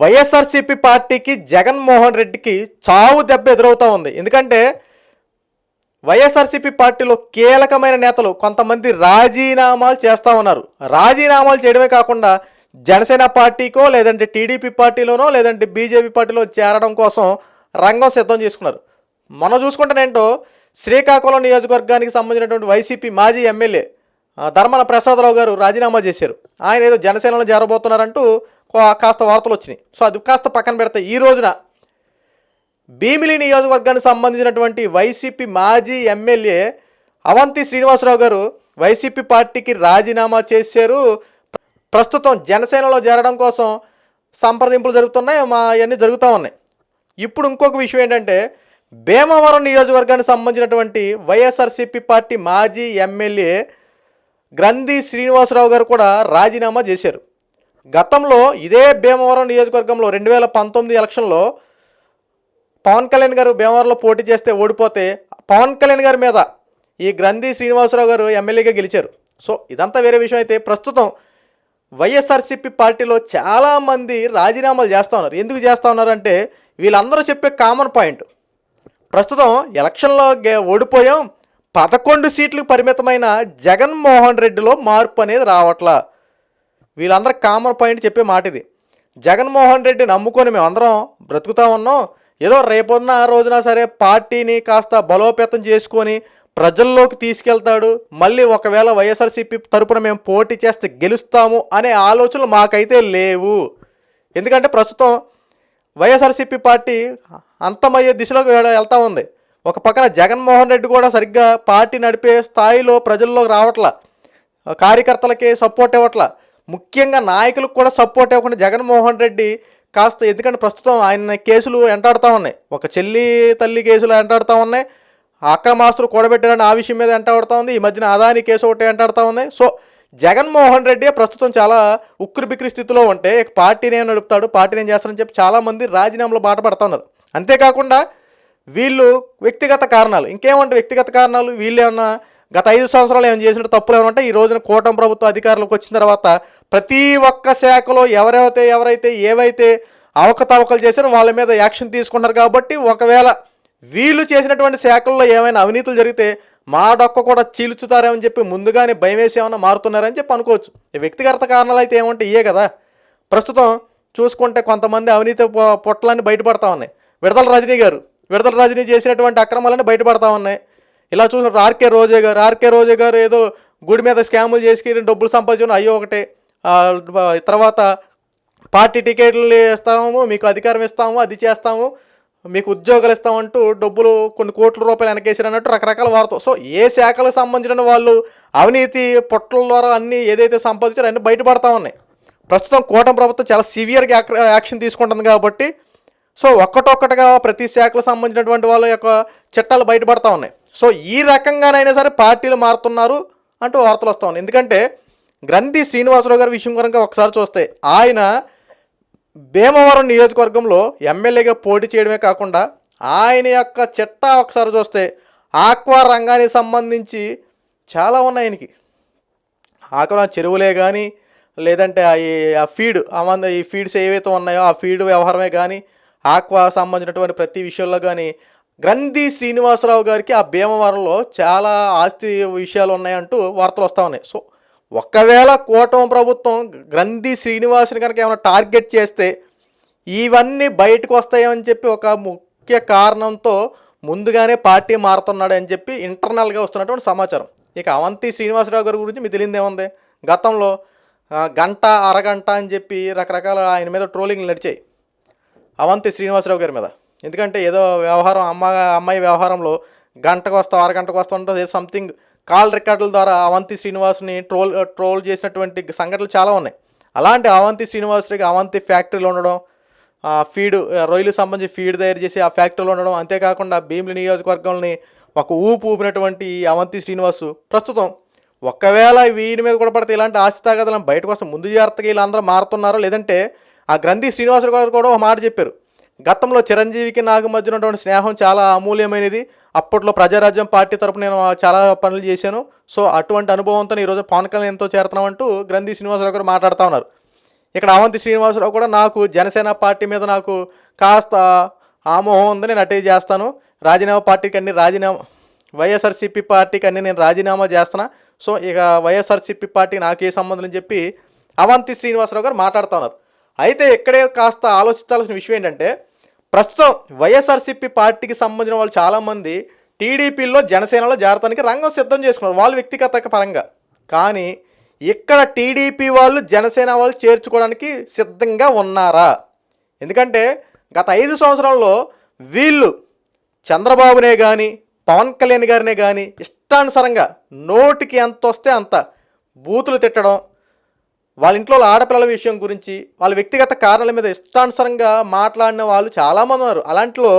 వైఎస్ఆర్సీపీ పార్టీకి జగన్మోహన్ రెడ్డికి చావు దెబ్బ ఎదురవుతూ ఉంది. ఎందుకంటే వైఎస్ఆర్సీపీ పార్టీలో కీలకమైన నేతలు కొంతమంది రాజీనామాలు చేస్తూ ఉన్నారు. రాజీనామాలు చేయడమే కాకుండా జనసేన పార్టీకో లేదంటే టీడీపీ పార్టీలోనో లేదంటే బీజేపీ పార్టీలో చేరడం కోసం రంగం సిద్ధం చేసుకున్నారు. మనం చూసుకుంటేనేంటో శ్రీకాకుళం నియోజకవర్గానికి సంబంధించినటువంటి వైసీపీ మాజీ ఎమ్మెల్యే ధర్మన ప్రసాదరావు గారు రాజీనామా చేశారు. ఆయన ఏదో జనసేనలో చేరబోతున్నారంటూ కాస్త వార్తలు వచ్చినాయి. సో అది కాస్త పక్కన పెడితే ఈ రోజున భీమిలి నియోజకవర్గానికి సంబంధించినటువంటి వైసీపీ మాజీ ఎమ్మెల్యే అవంతి శ్రీనివాసరావు గారు వైసీపీ పార్టీకి రాజీనామా చేశారు. ప్రస్తుతం జనసేనలో చేరడం కోసం సంప్రదింపులు జరుగుతున్నాయి మా అవన్నీ జరుగుతూ ఉన్నాయి. ఇప్పుడు ఇంకొక విషయం ఏంటంటే భీమవరం నియోజకవర్గానికి సంబంధించినటువంటి వైఎస్ఆర్సీపీ పార్టీ మాజీ ఎమ్మెల్యే గ్రంథి శ్రీనివాసరావు గారు కూడా రాజీనామా చేశారు. గతంలో ఇదే భీమవరం నియోజకవర్గంలో రెండు వేల పంతొమ్మిది ఎలక్షన్లో పవన్ కళ్యాణ్ గారు భీమవరంలో పోటీ చేస్తే ఓడిపోతే పవన్ కళ్యాణ్ గారి మీద ఈ గ్రంథి శ్రీనివాసరావు గారు ఎమ్మెల్యేగా గెలిచారు. సో ఇదంతా వేరే విషయం అయితే ప్రస్తుతం వైఎస్ఆర్సీపీ పార్టీలో చాలామంది రాజీనామాలు చేస్తూ ఉన్నారు. ఎందుకు చేస్తూ ఉన్నారంటే వీళ్ళందరూ చెప్పే కామన్ పాయింట్. ప్రస్తుతం ఎలక్షన్లో ఓడిపోయాం. పదకొండు సీట్లకు పరిమితమైన జగన్మోహన్ రెడ్డిలో మార్పు అనేది రావట్లా. వీళ్ళందరూ కామన్ పాయింట్ చెప్పే మాట ఇది జగన్మోహన్ రెడ్డి నమ్ముకొని మేమందరం బ్రతుకుతా ఉన్నాం. ఏదో రేపొన్న రోజున సరే పార్టీని కాస్త బలోపేతం చేసుకొని ప్రజల్లోకి తీసుకెళ్తాడు. మళ్ళీ ఒకవేళ వైఎస్ఆర్సీపీ తరపున మేము పోటీ చేస్తే గెలుస్తాము అనే ఆలోచనలు మాకైతే లేవు. ఎందుకంటే ప్రస్తుతం వైఎస్ఆర్సీపీ పార్టీ అంతమయ్యే దిశలోకి వెళ్తూ వెళ్తా ఉంది. ఒక పక్కన జగన్మోహన్ రెడ్డి కూడా సరిగ్గా పార్టీ నడిపే స్థాయిలో ప్రజల్లోకి రావట్లా. కార్యకర్తలకి సపోర్ట్ ఇవ్వట్లా. ముఖ్యంగా నాయకులకు కూడా సపోర్ట్ ఇవ్వకుండా జగన్మోహన్ రెడ్డి కాస్త ఎందుకంటే ప్రస్తుతం ఆయన కేసులు వెంటాడుతూ ఉన్నాయి. ఒక చెల్లి తల్లి కేసులు వెంటాడుతూ ఉన్నాయి. అక్రమాస్తులు కూడబెట్టారని ఆ విషయం మీద వెంటాడుతూ ఉంది. ఈ మధ్యన అదాని కేసు ఒకటి వెంటాడుతూ ఉంది. సో జగన్మోహన్ రెడ్డి ప్రస్తుతం చాలా ఉక్కిరి బిక్కిరి స్థితిలో ఉంటే పార్టీని ఏం నడుపుతాడు పార్టీని ఏం చేస్తారని చెప్పి చాలామంది రాజీనామాలు బాట పడుతూ ఉన్నారు అంతేకాకుండా వీళ్ళు వ్యక్తిగత కారణాలు ఇంకేమంటే వ్యక్తిగత కారణాలు వీళ్ళు ఏమన్నా గత ఐదు సంవత్సరాలు ఏమైనా చేసిన తప్పులు ఏమైనా ఉంటే ఈ రోజున కూటమి ప్రభుత్వ అధికారులకు వచ్చిన తర్వాత ప్రతి ఒక్క శాఖలో ఎవరైతే ఎవరైతే ఏవైతే అవకతవకలు చేశారో వాళ్ళ మీద యాక్షన్ తీసుకున్నారు కాబట్టి ఒకవేళ వీళ్ళు చేసినటువంటి శాఖల్లో ఏమైనా అవినీతులు జరిగితే మా డొక్క కూడా చీల్చుతారేమని చెప్పి ముందుగానే భయం వేసి ఏమైనా మారుతున్నారని చెప్పి అనుకోవచ్చు. వ్యక్తిగత కారణాలు అయితే ఏమంటే ఇయే కదా. ప్రస్తుతం చూసుకుంటే కొంతమంది అవినీతి పొట్టలన్నీ బయటపడతా ఉన్నాయి. విడతల రజనీ గారు విడతల రజనీ చేసినటువంటి అక్రమాలన్నీ బయటపడతా ఉన్నాయి. ఇలా చూసిన ఆర్కే రోజే గారు ఆర్కే రోజే గారు ఏదో గుడి మీద స్కాములు చేసి డబ్బులు సంపాదించడం అయ్యో ఒకటే. తర్వాత పార్టీ టికెట్లు ఇస్తాము మీకు అధికారం ఇస్తాము అది చేస్తాము మీకు ఉద్యోగాలు ఇస్తామంటూ డబ్బులు కొన్ని కోట్ల రూపాయలు వెనకేసారు అన్నట్టు రకరకాల వార్త సో ఏ శాఖలకు సంబంధించిన వాళ్ళు అవినీతి పొట్టల ద్వారా అన్నీ ఏదైతే సంపాదించారో అన్నీ బయటపడతా ఉన్నాయి. ప్రస్తుతం కూటమి ప్రభుత్వం చాలా సివియర్గా యాక్షన్ తీసుకుంటుంది కాబట్టి సో ఒక్కటొక్కటిగా ప్రతి శాఖకు సంబంధించినటువంటి వాళ్ళ యొక్క చట్టాలు బయటపడతా ఉన్నాయి. సో ఈ రకంగానైనా సరే పార్టీలు మారుతున్నారు అంటూ వార్తలు వస్తూ ఉన్నాయి. ఎందుకంటే గ్రంథి శ్రీనివాసరావు గారి విషయం కనుక ఒకసారి చూస్తే ఆయన భీమవరం నియోజకవర్గంలో ఎమ్మెల్యేగా పోటీ చేయడమే కాకుండా ఆయన యొక్క చిట్టా ఒకసారి చూస్తే ఆక్వా రంగానికి సంబంధించి చాలా ఉన్నాయి ఆయనకి. ఆక్వా చెరువులే కానీ లేదంటే ఆ ఈ- ఆ ఫీడ్ అమంద ఈ ఫీడ్స్ ఏవైతే ఉన్నాయో ఆ ఫీడ్ వ్యవహారమే కానీ ఆక్వా సంబంధించినటువంటి ప్రతి విషయంలో కానీ గ్రంథి శ్రీనివాసరావు గారికి ఆ భీమవరంలో చాలా ఆస్తి విషయాలు ఉన్నాయంటూ వార్తలు వస్తూ ఉన్నాయి. సో ఒకవేళ కూటమి ప్రభుత్వం గ్రంథి శ్రీనివాసుని కనుక ఏమైనా టార్గెట్ చేస్తే ఇవన్నీ బయటకు వస్తాయని చెప్పి ఒక ముఖ్య కారణంతో ముందుగానే పార్టీ మారుతున్నాడు అని చెప్పి ఇంటర్నల్గా వస్తున్నటువంటి సమాచారం. ఇక అవంతి శ్రీనివాసరావు గారి గురించి మీకు తెలియదు ఏముంది? గతంలో గంట అరగంట అని చెప్పి రకరకాల ఆయన మీద ట్రోలింగ్లు నడిచాయి. అవంతి శ్రీనివాసరావు గారి మీద. ఎందుకంటే ఏదో వ్యవహారం అమ్మ అమ్మాయి వ్యవహారంలో గంటకు వస్తావు అరగంటకు వస్తూ ఉంటుంది సంథింగ్ కాల్ రికార్డుల ద్వారా అవంతి శ్రీనివాస్ని ట్రోల్ ట్రోల్ చేసినటువంటి సంఘటనలు చాలా ఉన్నాయి. అలాంటి అవంతి శ్రీనివాసరికి అవంతి ఫ్యాక్టరీలో ఉండడం ఆ ఫీడ్ రొయ్యలు సంబంధించి ఫీడ్ తయారు చేసి ఆ ఫ్యాక్టరీలో ఉండడం అంతేకాకుండా భీమిలి నియోజకవర్గంని ఒక ఊపు ఊపినటువంటి అవంతి శ్రీనివాసు ప్రస్తుతం ఒకవేళ వీడి మీద కూడా పడితే ఇలాంటి ఆస్తి తాగదలను బయటకు వస్తే ముందు జాగ్రత్తగా వీళ్ళందరూ మారుతున్నారో? లేదంటే ఆ గ్రంథి శ్రీనివాసరావు గారు కూడా ఒక మాట చెప్పారు. గతంలో చిరంజీవికి నాకు మధ్య ఉన్నటువంటి స్నేహం చాలా అమూల్యమైనది. అప్పట్లో ప్రజారాజ్యం పార్టీ తరపున నేను చాలా పనులు చేశాను. సో అటువంటి అనుభవంతో ఈరోజు పవన్ కళ్యాణ్ ఎంతో చేరుతున్నామంటూ గ్రంథి శ్రీనివాసరావు గారు మాట్లాడుతూ ఉన్నారు. ఇక్కడ అవంతి శ్రీనివాసరావు కూడా నాకు జనసేన పార్టీ మీద నాకు కాస్త ఆమోహం ఉంది నేను అటే చేస్తాను. రాజీనామా పార్టీకి అన్ని రాజీనామా వైఎస్ఆర్సీపీ పార్టీకి అన్ని నేను రాజీనామా చేస్తున్నా. సో ఇక వైఎస్ఆర్సీపీ పార్టీ నాకు ఏ సంబంధం అని చెప్పి అవంతి శ్రీనివాసరావు గారు మాట్లాడుతూ ఉన్నారు. అయితే ఇక్కడే కాస్త ఆలోచించాల్సిన విషయం ఏంటంటే ప్రస్తుతం వైఎస్ఆర్సీపీ పార్టీకి సంబంధించిన వాళ్ళు చాలామంది టీడీపీలో జనసేనలో చేరటానికి రంగం సిద్ధం చేసుకున్నారు వాళ్ళు వ్యక్తిగత పరంగా. కానీ ఇక్కడ టీడీపీ వాళ్ళు జనసేన వాళ్ళు చేర్చుకోవడానికి సిద్ధంగా ఉన్నారా? ఎందుకంటే గత ఐదు సంవత్సరాల్లో వీళ్ళు చంద్రబాబునే కానీ పవన్ కళ్యాణ్ గారినే కానీ ఇష్టానుసారంగా నోటికి ఎంత వస్తే అంత బూతులు తిట్టడం వాళ్ళ ఇంట్లో ఆడపిల్లల విషయం గురించి వాళ్ళ వ్యక్తిగత కారణాల మీద ఇష్టానుసారంగా మాట్లాడిన వాళ్ళు చాలామంది ఉన్నారు. అలాంటిలో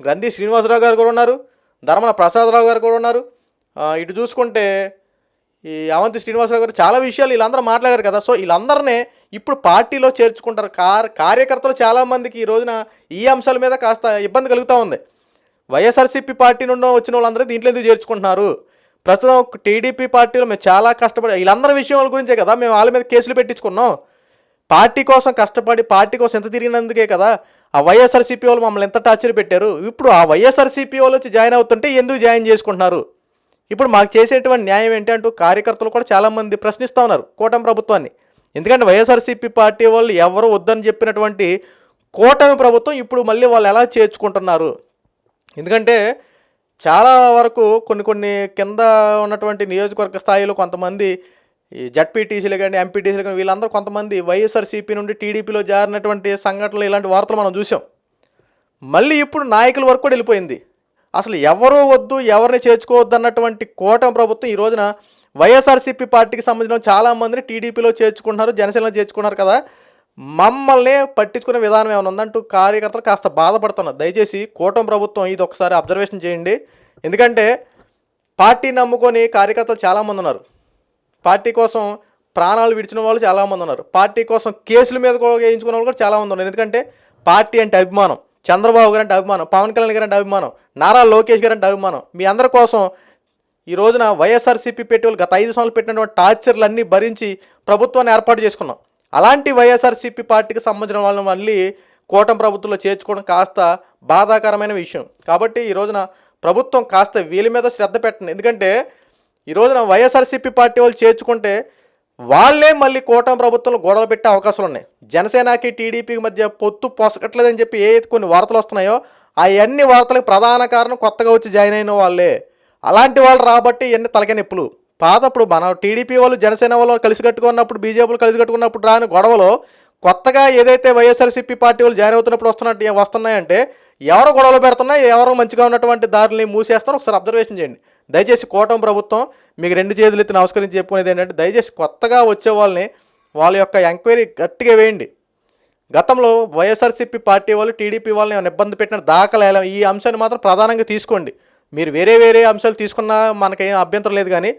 గ్రంథి శ్రీనివాసరావు గారు కూడా ఉన్నారు ధర్మన ప్రసాదరావు గారు కూడా ఉన్నారు. ఇటు చూసుకుంటే ఈ అవంతి శ్రీనివాసరావు గారు చాలా విషయాలు వీళ్ళందరూ మాట్లాడారు కదా. సో వీళ్ళందరినీ ఇప్పుడు పార్టీలో చేర్చుకుంటారు. కార్ కార్యకర్తలు చాలామందికి ఈ రోజున ఈ అంశాల మీద కాస్త ఇబ్బంది కలుగుతూ ఉంది. వైఎస్ఆర్సీపీ పార్టీ నుండి వచ్చిన వాళ్ళందరూ దీంట్లో ఎందుకు చేర్చుకుంటున్నారు? ప్రస్తుతం టీడీపీ పార్టీలో మేము చాలా కష్టపడి వీళ్ళందరి విషయాల గురించే కదా మేము వాళ్ళ మీద కేసులు పెట్టించుకున్నాం. పార్టీ కోసం కష్టపడి పార్టీ కోసం ఎంత తిరిగినందుకే కదా ఆ వైఎస్ఆర్సీపీ వాళ్ళు మమ్మల్ని ఎంత టార్చర్ పెట్టారు. ఇప్పుడు ఆ వైఎస్ఆర్సీపీ వాళ్ళు వచ్చి జాయిన్ అవుతుంటే ఎందుకు జాయిన్ చేసుకుంటున్నారు? ఇప్పుడు మాకు చేసేటువంటి న్యాయం ఏంటి అంటూ కార్యకర్తలు కూడా చాలామంది ప్రశ్నిస్తూ ఉన్నారు కూటమి ప్రభుత్వాన్ని. ఎందుకంటే వైఎస్ఆర్సీపీ పార్టీ వాళ్ళు ఎవరు వద్దని చెప్పినటువంటి కూటమి ప్రభుత్వం ఇప్పుడు మళ్ళీ వాళ్ళు ఎలా చేర్చుకుంటున్నారు? ఎందుకంటే చాలా వరకు కొన్ని కొన్ని కింద ఉన్నటువంటి నియోజకవర్గ స్థాయిలో కొంతమంది ఈ జడ్పీటీసీలు కానీ ఎంపీటీసీలు కానీ వీళ్ళందరూ కొంతమంది వైఎస్ఆర్సీపీ నుండి టీడీపీలో జారినటువంటి సంఘటనలు ఇలాంటి వార్తలు మనం చూసాం. మళ్ళీ ఇప్పుడు నాయకుల వరకు కూడా వెళ్ళిపోయింది. అసలు ఎవరో వద్దు ఎవరిని చేర్చుకోవద్దు అన్నటువంటి కూటమి ప్రభుత్వం ఈ రోజున వైఎస్ఆర్సీపీ పార్టీకి సంబంధించిన చాలామందిని టీడీపీలో చేర్చుకుంటున్నారు జనసేనలో చేర్చుకున్నారు కదా. మమ్మల్ని పట్టించుకునే విధానం ఏమైనా ఉందంటూ కార్యకర్తలు కాస్త బాధపడుతున్నారు. దయచేసి కూటమి ప్రభుత్వం ఇది ఒకసారి అబ్జర్వేషన్ చేయండి. ఎందుకంటే పార్టీ నమ్ముకొని కార్యకర్తలు చాలామంది ఉన్నారు. పార్టీ కోసం ప్రాణాలు విడిచిన వాళ్ళు చాలామంది ఉన్నారు. పార్టీ కోసం కేసుల మీద కూడా వేయించుకున్న వాళ్ళు కూడా చాలామంది ఉన్నారు. ఎందుకంటే పార్టీ అంటే అభిమానం. చంద్రబాబు గారు అంటే అభిమానం. పవన్ కళ్యాణ్ గారు అంటే అభిమానం. నారా లోకేష్ గారు అంటే అభిమానం. మీ అందరి కోసం ఈ రోజున వైఎస్ఆర్సీపీ పెట్టి వాళ్ళు గత ఐదు సంవత్సరాలు పెట్టినటువంటి టార్చర్లు అన్నీ భరించి ప్రభుత్వాన్ని ఏర్పాటు చేసుకున్నాం. అలాంటి వైఎస్ఆర్సీపీ పార్టీకి సంబంధించిన వాళ్ళని మళ్ళీ కూటమి ప్రభుత్వంలో చేర్చుకోవడం కాస్త బాధాకరమైన విషయం. కాబట్టి ఈ రోజున ప్రభుత్వం కాస్త వీళ్ళ మీద శ్రద్ధ పెట్టండి. ఎందుకంటే ఈ రోజున వైఎస్ఆర్సీపీ పార్టీ వాళ్ళు చేర్చుకుంటే వాళ్ళే మళ్ళీ కూటమి ప్రభుత్వంలో గొడవలు పెట్టే అవకాశాలు ఉన్నాయి. జనసేనకి టీడీపీకి మధ్య పొత్తు పొసగట్లేదని చెప్పి ఏ కొన్ని వార్తలు వస్తున్నాయో అవన్నీ వార్తలకు ప్రధాన కారణం కొత్తగా వచ్చి జాయిన్ అయిన వాళ్ళే. అలాంటి వాళ్ళు రాబట్టి ఎన్ని తలకే పాత అప్పుడు మన టీడీపీ వాళ్ళు జనసేన వాళ్ళు కలిసి కట్టుకున్నప్పుడు బీజేపీలు కలిసి కట్టుకున్నప్పుడు రాని గొడవలో కొత్తగా ఏదైతే వైఎస్ఆర్సీపీ పార్టీ వాళ్ళు జాయిన్ అవుతున్నప్పుడు వస్తున్నట్టు వస్తున్నాయంటే ఎవరు గొడవలు పెడుతున్నాయి ఎవరు మంచిగా ఉన్నటువంటి దారిని మూసేస్తారో ఒకసారి అబ్జర్వేషన్ చేయండి. దయచేసి కూటమి ప్రభుత్వం మీకు రెండు చేతులు ఎత్తి నమస్కరించి చెప్పుకునేది ఏంటంటే దయచేసి కొత్తగా వచ్చే వాళ్ళని వాళ్ళ యొక్క ఎంక్వైరీ గట్టిగా వేయండి. గతంలో వైఎస్ఆర్సీపీ పార్టీ వాళ్ళు టీడీపీ వాళ్ళని ఏమైనా ఇబ్బంది పెట్టిన దాఖలు ఈ అంశాన్ని మాత్రం ప్రధానంగా తీసుకోండి. మీరు వేరే వేరే అంశాలు తీసుకున్నా మనకేం అభ్యంతరం లేదు కానీ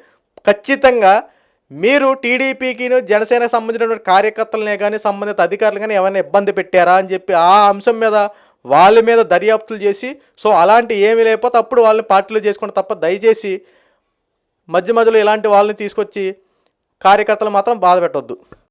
ఖచ్చితంగా మీరు టీడీపీకిను జనసేనకు సంబంధించిన కార్యకర్తలనే కానీ సంబంధిత అధికారులు కానీ ఏమైనా ఇబ్బంది పెట్టారా అని చెప్పి ఆ అంశం మీద వాళ్ళ మీద దర్యాప్తులు చేసి సో అలాంటి ఏమీ లేకపోతే అప్పుడు వాళ్ళని పార్టీలో చేసుకుంటే తప్ప దయచేసి మధ్య మధ్యలో ఇలాంటి వాళ్ళని తీసుకొచ్చి కార్యకర్తలు మాత్రం బాధ పెట్టొద్దు.